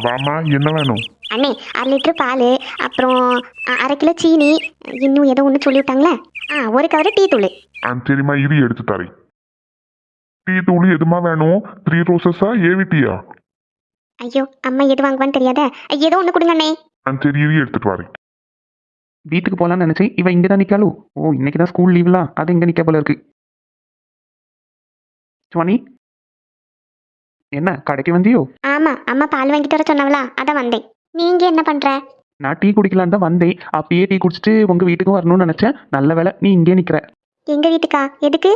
வாமா என்ன வேணும்? அண்ணே அரை லிட்டர் பால் அப்புறம் அ- அரை கிலோ சீனி இன்னும் ஏதோ ஒன்று சொல்லிவிட்டாங்களே ஆ ஒரு கவர் டீ தூள். ஆ சரிம்மா இரு எடுத்து தரேன். டீ தூள் எதுமா வேணும்? த்ரீ ரோசஸா ஏவிட்டியா ஐயோ அம்மா எது வாங்குவான்னு தெரியாத? ஏதோ ஒன்று கொடுங்க அண்ணே. ஆ சரி இரு எடுத்துட்டு வரேன். வீட்டுக்கு போகலான்னு நினச்சேன். இவன் இங்கே தான் நிற்காளோ ஓ இன்னைக்கு தான் ஸ்கூல் லீவ்லாம் அது இங்கே நிற்க போல இருக்கு. சுவானி என்ன கடைக்கு வந்தியோ? ஆமாம் அம்மா பால் வாங்கிட்டு வர சொன்னவளா அதான் வந்தேன். நீங்கள் என்ன பண்ணுற நான் டீ குடிக்கலான்னு தான் வந்தேன். அப்பயே டீ குடிச்சிட்டு உங்கள் வீட்டுக்கும் வரணும்னு நினச்சேன். நல்ல வேலை நீ இங்கே நிற்கிற எங்கள் வீட்டுக்கா? எதுக்கு?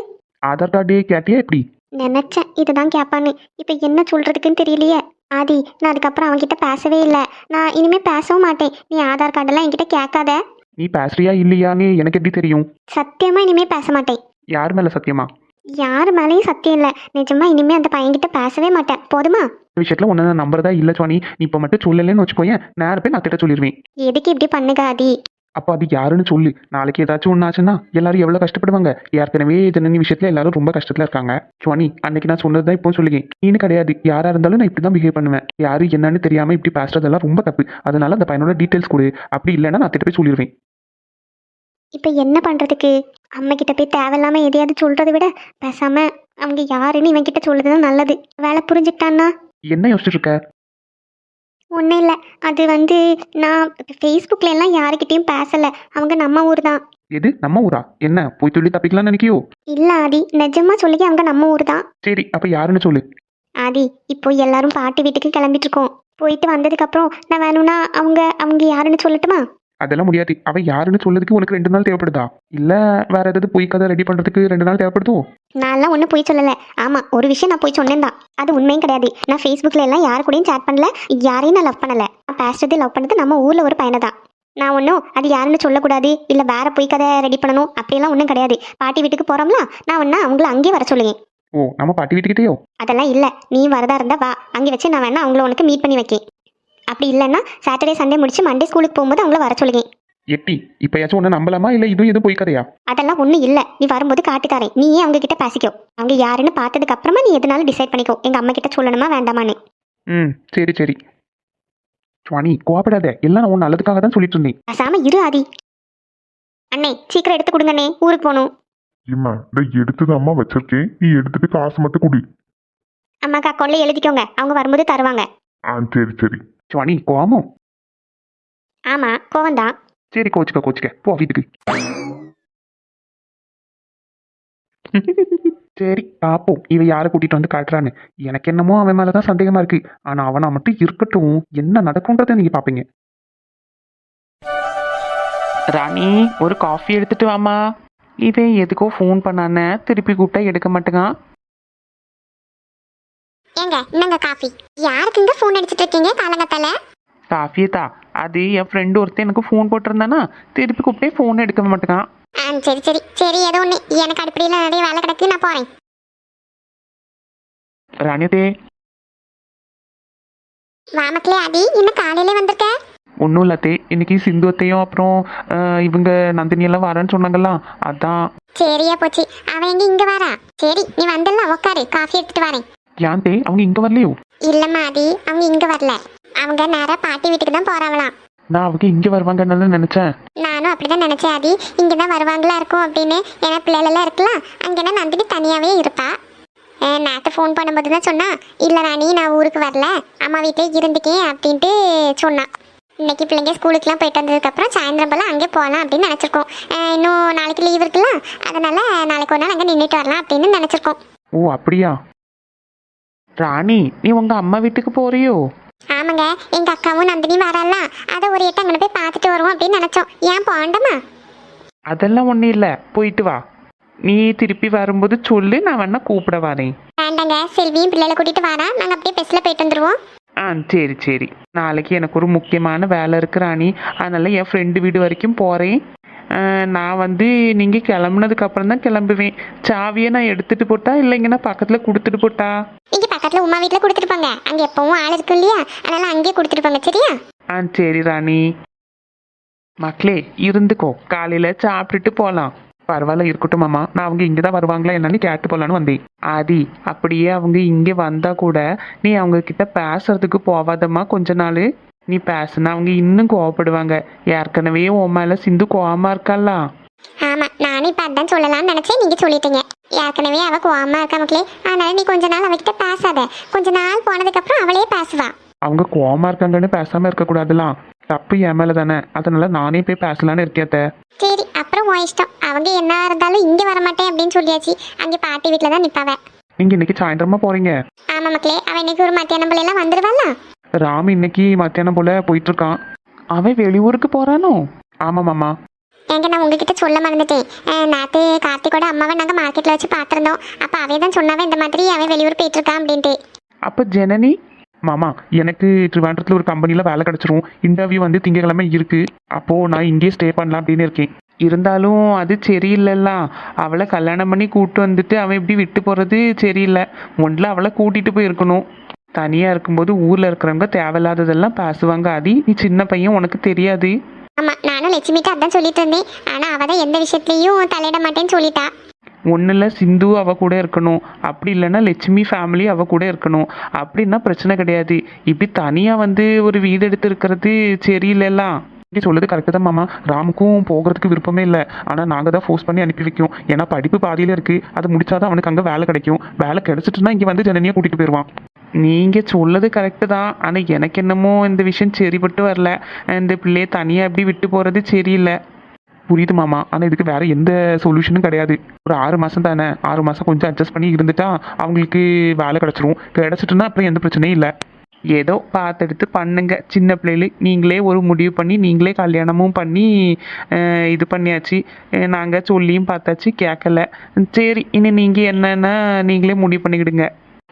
ஆதார் கார்டு கேட்டியா எப்படி? நினச்சேன். இதுதான் கேட்பான்னு இப்போ என்ன சொல்கிறதுக்குன்னு தெரியலையே. ஆதி நான் அதுக்கப்புறம் அவன்கிட்ட பேசவே இல்லை. நான் இனிமேல் பேசவும் மாட்டேன். நீ ஆதார் கார்டெல்லாம் என்கிட்ட கேட்காத. நீ பேசுறியா இல்லையான்னு எனக்கு எப்படி தெரியும்? சத்தியமாக இனிமேல் பேச மாட்டேன். யார் மேலே சத்தியமா? யார் மேலேயும் சத்தியம் இல்லை. நிஜமா இனிமேல் அந்த பையன்கிட்ட பேசவே மாட்டேன். போதுமா? விஷயத்தில் ஒன்று நான் நம்புறதா இல்லை சுவானி நீ இப்போ மட்டும் சொல்லலைன்னு வச்சுக்கோயேன் நேரம் போய் நான் திட்ட சொல்லிடுவேன் எதுக்கு இப்படி பண்ணுக ஆதி? அப்போ அது யாருன்னு சொல்லு. நாளைக்கு ஏதாச்சும் ஒன்று ஆச்சுன்னா எல்லாரும் எவ்வளோ கஷ்டப்படுவாங்க? ஏற்கனவே ஜனனி விஷயத்துல எல்லாரும் ரொம்ப கஷ்டத்துல இருக்காங்க. சுவானி அன்னைக்கு நான் சொன்னது தான் இப்போ சொல்லுங்க நீனு கிடையாது. யாரா இருந்தாலும் நான் இப்படி தான் பிஹேவ் பண்ணுவேன். யாரு என்னன்னு தெரியாம இப்படி பேசுறதெல்லாம் ரொம்ப தப்பு. அதனால அந்த பையனோட டீட்டெயில்ஸ் கொடு. அப்படி இல்லைன்னா நான் திட்ட போய் சொல்லிடுவேன் இப்போ என்ன பண்ணுறதுக்கு அம்மா கிட்ட போய் தேவையில்லாம எதையாவது சொல்கிறத விட பேசாமல் அவங்க யாருன்னு இவன் கிட்ட சொல்லுறது தான் நல்லது. வேலை புரிஞ்சுக்கிட்டான்னா? என்ன யோசிச்சுட்டு இருக்க? ஒன்றும் இல்லை. அது வந்து நான் ஃபேஸ்புக்கில் எல்லாம் யாருக்கிட்டேயும் பேசலை. அவங்க நம்ம ஊர் தான் எது? நம்ம ஊரா? என்ன? போய் சொல்லி தப்பிக்கலாம்னு நினைக்கியோ? இல்லை ஆதி. நிஜமா சொல்லி அவங்க நம்ம ஊர் தான் சரி அப்ப யாருன்னு சொல்லு. ஆதி இப்போ எல்லாரும் பாட்டி வீட்டுக்கு கிளம்பிட்டு இருக்கோம். போயிட்டு வந்ததுக்கப்புறம் நான் வேணும்னா அவங்க அவங்க யாருன்னு சொல்லட்டுமா? அதெல்லாம் முடியாது. அவ யாருன்னு சொல்லதுக்கு உனக்கு ரெண்டு நாள் தேவைப்படுதா? இல்ல வேற ஏதாவது பொய் கதை ரெடி பண்றதுக்கு ரெண்டு நாள் தேவைப்படுதோ? நான்லாம் ஒன்றும் போய் சொல்லலை. ஆமாம் ஒரு விஷயம் நான் போய் சொன்னேன் தான். அது உண்மையும் கிடையாது. நான் ஃபேஸ்புக்கில் எல்லாம் யாரு கூடயும் சேட் பண்ணல. யாரையும் நான் லவ் பண்ணலை. நான் பேசுறது லவ் பண்ணது நம்ம ஊரில் ஒரு பையனை தான். நான் ஒன்றும் அது யாருன்னு சொல்லக்கூடாது. இல்லை வேற பொய் கதை ரெடி பண்ணணும். அப்படியெல்லாம் ஒன்றும் கிடையாது. பாட்டி வீட்டுக்கு போகிறோம்ல நான் ஒன்றா அவங்கள அங்கேயே வர சொல்லுங்க ஓ நம்ம பாட்டி வீட்டுக்கிட்டேயோ? அதெல்லாம் இல்லை. நீ வரதா இருந்தா வா. அங்கே வச்சு நான் வேணா அவங்கள உனக்கு மீட் பண்ணி வைக்கேன். அப்படி இல்லைன்னா சாட்டர்டே சண்டே முடிச்சு மண்டே ஸ்கூலுக்கு போகும்போது அவங்கள வர சொல்லுங்க. எட்டி இப்பயாச்சும் ஒன்று நம்பலாமா? இல்ல இதுவும் எதுவும் பொய் கதையா? அதெல்லாம் ஒன்றும் இல்லை. நீ வரும்போது காட்டுக்காரன். நீயே அவங்க கிட்ட பேசிக்கோ. அவங்க யாருன்னு பார்த்ததுக்கு அப்புறமா நீ எதுனாலும் டிசைட் பண்ணிக்கோ. எங்கள் அம்மா கிட்ட சொல்லணுமா வேண்டாமான்னு. ம் சரி சரி. சுவானி கோவப்படாத. எல்லாம் நான் உன் நல்லதுக்காக தான் சொல்லிட்டு இருந்தேன். பேசாம இரு ஆதி. அண்ணே சீக்கிரம் எடுத்து கொடுங்கண்ணே ஊருக்கு போகணும். இம்மா இந்த எடுத்தது அம்மா வச்சிருக்கேன் நீ எடுத்துட்டு காசு மட்டும் குடி. அம்மாக்கு அக்கௌண்ட்ல எழுதிக்கோங்க. அவங்க வரும்போது தருவாங்க. ஆ சரி சரி. சுவானி கோவமோ ஆமா கோவம் தான் சரி கோச்சுக்க கோச்சுக்க. போ வீட்டுக்கு. சரி பாப்போம். இவ யாரை கூட்டிட்டு வந்து காட்டுறான்னு. எனக்கு என்னமோ அவன் மேலதான் சந்தேகமா இருக்கு. ஆனா அவனா மட்டும் இருக்கட்டும். என்ன நடக்கும்ன்றத நீங்க பாப்பீங்க. ராணி ஒரு காஃபி எடுத்துட்டு வாமா இவன் எதுக்கோ ஃபோன் பண்ணானே திருப்பி கூப்பிட்டா எடுக்க மாட்டேங்கான். ஏங்க என்னங்க காஃபி. யாருக்குங்க ஃபோன் அடிச்சிட்டு இருக்கீங்க காலங்கத்தால? காஃபியே தா அது என் ஃப்ரெண்டு ஒருத்தன் எனக்கு ஃபோன் போட்டிருந்தானா திருப்பி கூப்பிட்டே ஃபோன் எடுக்க மாட்டேங்கான் ஆ சரி சரி. சரி ஏதோ ஒன்று எனக்கு அடுப்படியில் நிறைய வேலை கிடக்கு நான் போறேன். ராணியதே வாமக்கிலே ஆதி இன்னும் காலையிலே வந்திருக்க? ஒன்றும் இல்லாத்தே. இன்னைக்கு சிந்துவத்தையும் அப்புறம் அஹ், இவங்க நந்தினி எல்லாம் வரேன்னு சொன்னாங்கல்ல அதான். சரியா போச்சு. அவன் எங்க இங்க வரா? சரி நீ வந்தல உட்காரு காஃபி எடுத்துட்டு வரேன். ஏன் தே அவங்க இங்கே வரலையோ? இல்லம்மா ஆதி அவங்க இங்க வரல. அவங்க நேரா பாட்டி வீட்டுக்கு தான் போறாங்களாம். நான் அவங்க இங்கே வருவாங்கன்னு நினச்சேன். நானும் அப்படிதான் நினைச்சேன் ஆதி. இங்க தான் வருவாங்களா இருக்கும் அப்படின்னு. ஏன்னா பிள்ளைகளெல்லாம் இருக்கலாம் அங்கன்னா நந்தினி தனியாவே இருப்பா. நேத்து ஃபோன் பண்ணும்போது தான் சொன்னா இல்ல ராணி நான் ஊருக்கு வரல. அம்மா வீட்டிலே இருந்துக்கேன் அப்படின்ட்டு சொன்னான் இன்னைக்கு பிள்ளைங்க ஸ்கூலுக்குலாம் போயிட்டு வந்ததுக்கப்புறம் சாயந்தரம் போல அங்கே போகலாம் அப்படின்னு நினச்சிருக்கோம். இன்னும் நாளைக்கு லீவ் இருக்குல்ல அதனால நாளைக்கு ஒரு நாள் அங்கே நின்றுட்டு வரலாம் அப்படின்னு நினச்சிருக்கோம். ஓ அப்படியா? ராணி நீ உங்கள் அம்மா வீட்டுக்கு போறியோ? ஆமாங்க எங்க அக்காவும் நந்தினி வரல அதை ஒரு எட்டு அங்கே போய் பார்த்துட்டு வருவோம் அப்படின்னு நினச்சோம். ஏன் போண்டமா அதெல்லாம் ஒன்றும் இல்லை. போயிட்டு வா. நீ திருப்பி வரும்போது சொல்லு நான் வேணா கூப்பிட வரேன். வேண்டாங்க செல்வியும் பிள்ளைகளை கூட்டிட்டு வரா. நாங்கள் அப்படியே பஸ்ஸில் போயிட்டு வந்துடுவோம் ஆ சரி சரி. நாளைக்கு எனக்கு ஒரு முக்கியமான வேலை இருக்கு ராணி. அதனால என் ஃப்ரெண்டு வீடு வரைக்கும் போகிறேன் நான் வந்து நீங்கள் கிளம்புனதுக்கு அப்புறம் தான் கிளம்புவேன். சாவியை நான் எடுத்துட்டு போட்டா இல்லைங்கன்னா பக்கத்தில் கொடுத்துட்டு போட்டா? பக்கத்தில் உமா வீட்டில் கொடுத்துட்டு போங்க அங்கே எப்பவும் ஆள் இருக்கும் இல்லையா? அதனால அங்கேயே கொடுத்துட்டு போங்க சரியா? ஆ சரி ராணி. மக்களே இருந்துக்கோ. காலையில் சாப்பிட்டுட்டு போகலாம் பரவாயில்ல இருக்கட்டும் மாமா. நான் அவங்க இங்கே தான் வருவாங்களா என்னன்னு கேட்டு போலான்னு வந்தேன். ஆதி அப்படியே அவங்க இங்கே வந்தா கூட நீ அவங்க கிட்ட பேசுறதுக்கு போவாதம்மா கொஞ்ச நாள். நீ பேசுனா அவங்க இன்னும் கோவப்படுவாங்க. ஏற்கனவே உன் மேல சிந்து கோவமா இருக்கால ஆமா நானும் இப்ப அதான் சொல்லலாம்னு நினைச்சேன். நீங்க சொல்லிட்டீங்க. ஏற்கனவே அவ கோவமா இருக்கா மக்களே? அதனால நீ கொஞ்ச நாள் அவகிட்ட பேசாத. கொஞ்ச நாள் போனதுக்கு அப்புறம் அவளே பேசுவா. அவங்க கோவமா இருக்காங்கன்னு பேசாம இருக்கக்கூடாதுலாம் தப்பு என் மேல தானே. அதனால நானே போய் பேசலான்னு இருக்கேத்த சரி அப்புறம் உன் இஷ்டம். அவங்க என்ன இருந்தாலும் இங்க வரமாட்டேன் அப்படின்னு சொல்லியாச்சு. அங்க பாட்டி வீட்டுல தான் நிப்பாவ. நீங்க இன்னைக்கு சாயந்தரமா போறீங்க? ஆமா மக்களே அவ இன்னைக்கு ஒரு மத்தியானம் போல எல்லாம் வந்துருவாளா? ராம் இன்னைக்கு மத்தியானம் போல போயிட்டு இருக்கான். அவன் வெளியூருக்கு போறானோ? ஆமா மாமா. ஏங்க நான் உங்ககிட்ட சொல்ல மறந்துட்டேன். அஹ், நேத்து கார்த்திகோட அம்மாவை நாங்கள் மார்க்கெட்டில் வச்சு பார்த்துருந்தோம். அப்போ அவ தான் சொன்னாவே இந்த மாதிரி அவன் வெளியூர் போயிட்டுருக்கான் அப்படின்ட்டு. அப்போ ஜனனி? மாமா எனக்கு ட்ரிவாண்டத்தில் ஒரு கம்பெனியில் வேலை கிடச்சிரும். இன்டர்வியூ வந்து திங்கக்கிழமை இருக்கு. அப்போ நான் இங்கேயே ஸ்டே பண்ணலாம் அப்படின்னு இருக்கேன். இருந்தாலும் அது சரியில்லைல்ல. அவளை கல்யாணம் பண்ணி கூட்டு வந்துட்டு அவன் இப்படி விட்டு போகிறது சரியில்லை. ஒன்றில் அவளை கூட்டிட்டு போயிருக்கணும். தனியாக இருக்கும்போது ஊரில் இருக்கிறவங்க தேவையில்லாததெல்லாம் பேசுவாங்க. அதி நீ சின்ன பையன் உனக்கு தெரியாது. ஆமா நானும் லட்சுமிக்கு அதான் சொல்லிட்டு இருந்தேன். ஆனா அவ தான் எந்த விஷயத்துலயும் தலையிட மாட்டேன்னு சொல்லிட்டா. ஒன்றில் சிந்து அவ கூட இருக்கணும். அப்படி இல்லைன்னா லட்சுமி ஃபேமிலி அவ கூட இருக்கணும். அப்படின்னா பிரச்சனை கிடையாது. இப்படி தனியாக வந்து ஒரு வீடு எடுத்து இருக்கிறது சரியில்லைலாம் இப்படி சொல்லுது கரெக்டு தான் மாமா. ராமுக்கும் போகிறதுக்கு விருப்பமே இல்லை. ஆனால் நாங்கள் தான் ஃபோர்ஸ் பண்ணி அனுப்பி வைக்கும். ஏன்னா படிப்பு பாதியில் இருக்குது அது முடிச்சாதான் அவனுக்கு அங்கே வேலை கிடைக்கும். வேலை கிடைச்சிட்டுனா இங்கே வந்து ஜனனியை கூட்டிகிட்டு போயிடுவான் நீங்கள் சொல்லது கரெக்டு தான். ஆனால் எனக்கு என்னமோ இந்த விஷயம் சரிப்பட்டு வரல. இந்த பிள்ளையை தனியாக எப்படி விட்டு போகிறது சரியில்லை. புரியுது மாமா. ஆனால் இதுக்கு வேற எந்த சொல்யூஷனும் கிடையாது. ஒரு ஆறு மாதம் தானே. ஆறு மாதம் கொஞ்சம் அட்ஜஸ்ட் பண்ணி இருந்துட்டா அவங்களுக்கு வேலை கிடச்சிரும். கிடச்சிட்டுனா அப்புறம் எந்த பிரச்சனையும் இல்லை. ஏதோ பார்த்தெடுத்து பண்ணுங்க. சின்ன பிள்ளைகளு நீங்களே ஒரு முடிவு பண்ணி நீங்களே கல்யாணமும் பண்ணி இது பண்ணியாச்சு. நாங்கள் சொல்லியும் பார்த்தாச்சு கேட்கல. சரி இனி நீங்கள் என்னென்ன நீங்களே முடிவு பண்ணிக்கிடுங்க.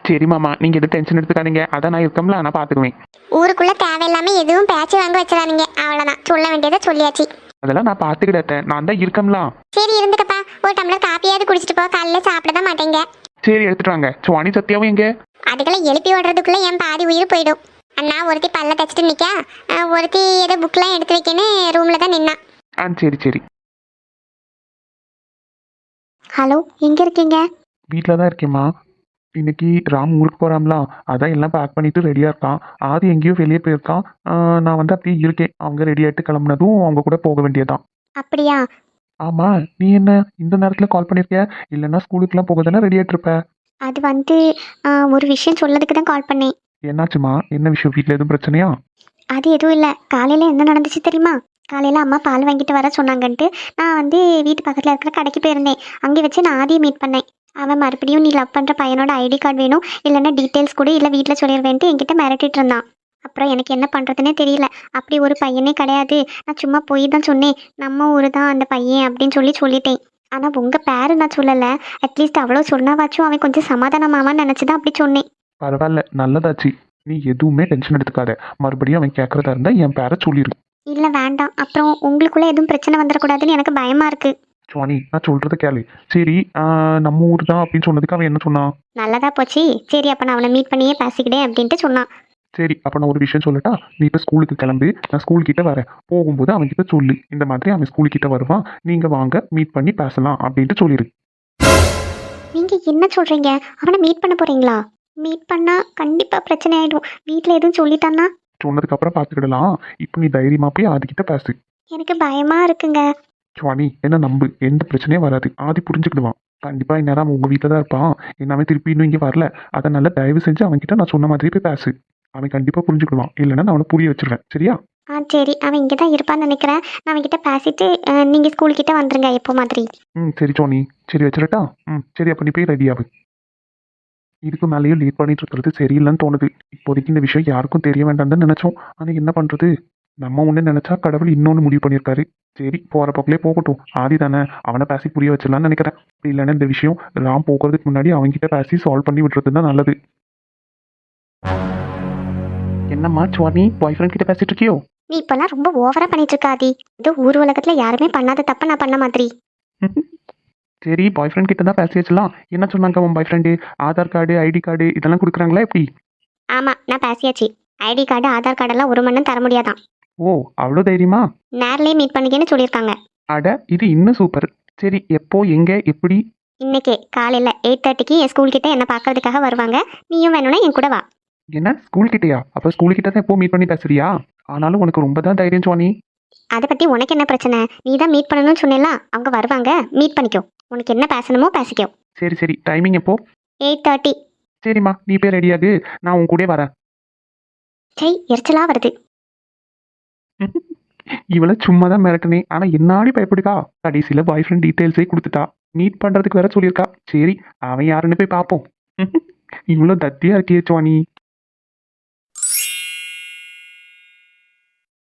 சரி மாமா நீங்கள் எதுவும் டென்ஷன் எடுத்துக்காதீங்க. அதான் நான் இருக்கோம்ல நான் பார்த்துக்குவேன் ஊருக்குள்ள தேவையில்லாம எதுவும் பேச்சு வாங்க வச்சிடாதீங்க. அவ்வளவுதான். சொல்ல வேண்டியதை சொல்லியாச்சு. அதெல்லாம் நான் பார்த்துக்கிட்டேன் நான் தான் இருக்கோம்லாம் சரி இருந்துக்கப்பா. ஒரு டம்ளர் காப்பியாவது குடிச்சிட்டு போ. காலையில சாப்பிட தான் மாட்டேங்க. சரி எடுத்துட்டு வாங்க. சுவாணி சத்யாவும் எங்கே? அதுக்கெல்லாம் எழுப்பி விடுறதுக்குள்ள என் பாதி உயிர் போயிடும். அண்ணா ஒருத்தி பல்ல தச்சுட்டு நிக்கா. ஒருத்தி ஏதோ புக்லாம் எடுத்து வைக்கன்னு ரூம்ல தான் நின்னா. ஆ சரி சரி. ஹலோ எங்க இருக்கீங்க? வீட்டில் தான் இருக்கேம்மா இன்னைக்கு ராம் ஊருக்கு போகிறாம்லாம் அதான் எல்லாம் பேக் பண்ணிட்டு ரெடியாக இருக்கான். ஆதி எங்கேயோ வெளியே போயிருக்கான். நான் வந்து அப்படியே இருக்கேன். அவங்க ரெடி ஆகிட்டு கிளம்புனதும் அவங்க கூட போக வேண்டியதுதான். அப்படியா? ஆமாம் நீ என்ன இந்த நேரத்தில் கால் பண்ணியிருக்க இல்லைன்னா ஸ்கூலுக்குலாம் போக தானே ரெடி ஆகிட்டு இருப்ப? அது வந்து ஒரு விஷயம் சொல்லதுக்கு தான் கால் பண்ணேன். என்னாச்சுமா? என்ன விஷயம்? வீட்டில் எதுவும் பிரச்சனையா? அது எதுவும் இல்லை. காலையில் என்ன நடந்துச்சு தெரியுமா? காலையில் அம்மா பால் வாங்கிட்டு வர சொன்னாங்கன்ட்டு நான் வந்து வீட்டு பக்கத்தில் இருக்கிற கடைக்கு போயிருந்தேன். அங்கே வச்சு நான் ஆதியை மீட் பண்ணேன். அவன் மறுபடியும் நீ லவ் பண்ணுற பையனோட ஐடி கார்டு வேணும் இல்லைன்னா டீட்டெயில்ஸ் கூட இல்லை வீட்டில் சொல்லிடுவேன்ட்டு என்கிட்ட மிரட்டிட்டு இருந்தான். அப்புறம் எனக்கு என்ன பண்ணுறதுனே தெரியல. அப்படி ஒரு பையனே கிடையாது. நான் சும்மா போய் தான் சொன்னேன். நம்ம ஊர் தான் அந்த பையன் அப்படின்னு சொல்லி சொல்லிட்டேன். ஆனால் உங்கள் பேரு நான் சொல்லலை. அட்லீஸ்ட் அவ்வளோ சொன்னாவாச்சும் அவன் கொஞ்சம் சமாதானமாவான்னு நினச்சி தான் அப்படி சொன்னேன். பரவாயில்ல. நல்லதாச்சு. நீ எதுவுமே டென்ஷன் எடுத்துக்காத. மறுபடியும் அவன் கேட்குறதா இருந்தால் என் பேரை சொல்லிடு இல்லை வேண்டாம். அப்புறம் உங்களுக்குள்ளே எதுவும் பிரச்சனை வந்துடக்கூடாதுன்னு எனக்கு பயமாக இருக்குது சுவாணி நான் சொல்கிறத கேளு. சரி நம்ம ஊர் தான் அப்படின்னு சொன்னதுக்கு அவன் என்ன சொன்னான் நல்லதா போச்சு. சரி அப்போ நான் அவனை மீட் பண்ணியே பேசிக்கிட்டேன் அப்படின்ட்டு சொன்னான். சரி அப்போ நான் ஒரு விஷயம் சொல்லட்டா? நீ இப்போ ஸ்கூலுக்கு கிளம்பு நான் ஸ்கூல் கிட்ட வரேன். போகும்போது அவன் கிட்ட சொல்லு. இந்த மாதிரி அவன் ஸ்கூல் கிட்ட வருவான். நீங்க வாங்க மீட் பண்ணி பேசலாம் அப்படின்ட்டு சொல்லிடு நீங்கள் என்ன சொல்கிறீங்க அவனை மீட் பண்ண போகிறீங்களா மீட் பண்ணால் கண்டிப்பாக பிரச்சனை ஆகிடும் வீட்டில் எதுவும் சொல்லிட்டான்னா? சொன்னதுக்கு அப்புறம் பார்த்துக்கிடலாம். இப்போ நீ தைரியமா போய் ஆதிக்கிட்ட பேசு. எனக்கு பயமாக இருக்குங்க. சுவாணி என்ன நம்பு? எந்த பிரச்சனையும் வராது. ஆதி புரிஞ்சுக்கிடுவான். கண்டிப்பா இந்நேரம் அவன் உங்க வீட்டில் தான் இருப்பான். என்ன அவன் திருப்பி இன்னும் இங்கே வரல. அதனால தயவு செஞ்சு அவன் கிட்ட நான் சொன்ன மாதிரி போய் பேசு. அவன் கண்டிப்பா புரிஞ்சுக்கிடுவான். இல்லைன்னா நான் அவனை புரிய வச்சிருவேன். சரியா? ஆ சரி. அவன் இங்கே தான் இருப்பான்னு நினைக்கிறேன். நான் அவன்கிட்ட பேசிட்டு நீங்கள் ஸ்கூல்கிட்ட வந்துருங்க எப்போ மாதிரி. ம் சரி சோனி சரி வச்சிரட்டா ம் சரி அப்போ நீ போய் ரெடி ஆகு இதுக்கு மேலேயும் லேட் பண்ணிட்டு இருக்கிறது சரியில்லைன்னு தோணுது. இப்போதைக்கு இந்த விஷயம் யாருக்கும் தெரிய வேண்டாம்னு நினைச்சோம். ஆனால் என்ன பண்றது? நம்ம ஒன்று நினைச்சா கடவுள் இன்னொன்று முடிவு பண்ணியிருக்காரு. சரி போகிற பக்கலே போகட்டும். ஆதி தானே அவனை பேசி புரிய வச்சிடலாம்னு நினைக்கிறேன். அப்படி இல்லைன்னா இந்த விஷயம் ராம் போகிறதுக்கு முன்னாடி அவன்கிட்ட பேசி சால்வ் பண்ணி விட்டுறது தான் நல்லது. என்னம்மா சுவாமி பாய் ஃப்ரெண்ட் கிட்ட பேசிட்டு இருக்கியோ? நீ இப்போல்லாம் ரொம்ப ஓவராக பண்ணிட்டு இருக்காதி ஏதோ ஊர் உலகத்தில் யாருமே பண்ணாத தப்ப நான் பண்ண மாதிரி. சரி பாய் ஃப்ரெண்ட் கிட்ட தான் பேசி வச்சலாம் என்ன சொன்னாங்க உன் boy friend Aadhaar card ID card இதெல்லாம் கொடுக்குறாங்களா எப்படி? ஆமாம் நான் பேசியாச்சு. ஐடி கார்டு ஆதார் கார்டெல்லாம் ஒரு மணி நேரம் தர முடியாதான். ஓ அவ்வளோ தைரியமா? நேர்லேயே மீட் பண்ணிக்கன்னு சொல்லியிருக்காங்க. அட இது இன்னும் சூப்பர் சரி எப்போ எங்க எப்படி? இன்னைக்கே காலையில் எயிட் தேர்ட்டிக்கு என் ஸ்கூல் கிட்ட என்ன பார்க்கறதுக்காக வருவாங்க. நீயும் வேணும்னா என் கூட வா. என்ன? ஸ்கூல் கிட்டயா? அப்ப ஸ்கூல் கிட்ட தான் எப்போ மீட் பண்ணி பேசுறியா? ஆனாலும் உனக்கு ரொம்ப தான் தைரியம் சுவானி அதை பற்றி உனக்கு என்ன பிரச்சனை? நீ தான் மீட் பண்ணணும்னு சொன்னேல அவங்க வருவாங்க. மீட் பண்ணிக்கோ. உனக்கு என்ன பேசணுமோ பேசிக்கோ. சரி சரி. டைமிங் எப்போ? எயிட் தேர்ட்டி சரிம்மா நீ போய் ரெடியாகு நான் உன் கூட வரேன். சை எரிச்சலாக வருது. இவளை சும்மா தான் மிரட்டினேன் ஆனா என்னாடி பயப்படுக்கா கடைசியில பாய் ஃப்ரெண்ட் டீட்டெயில்ஸே கொடுத்துட்டா. மீட் பண்றதுக்கு வேற சொல்லியிருக்கா. சரி அவன் யாருன்னு போய் பார்ப்போம். இவ்வளோ தத்தியா இருக்கியே சுவானி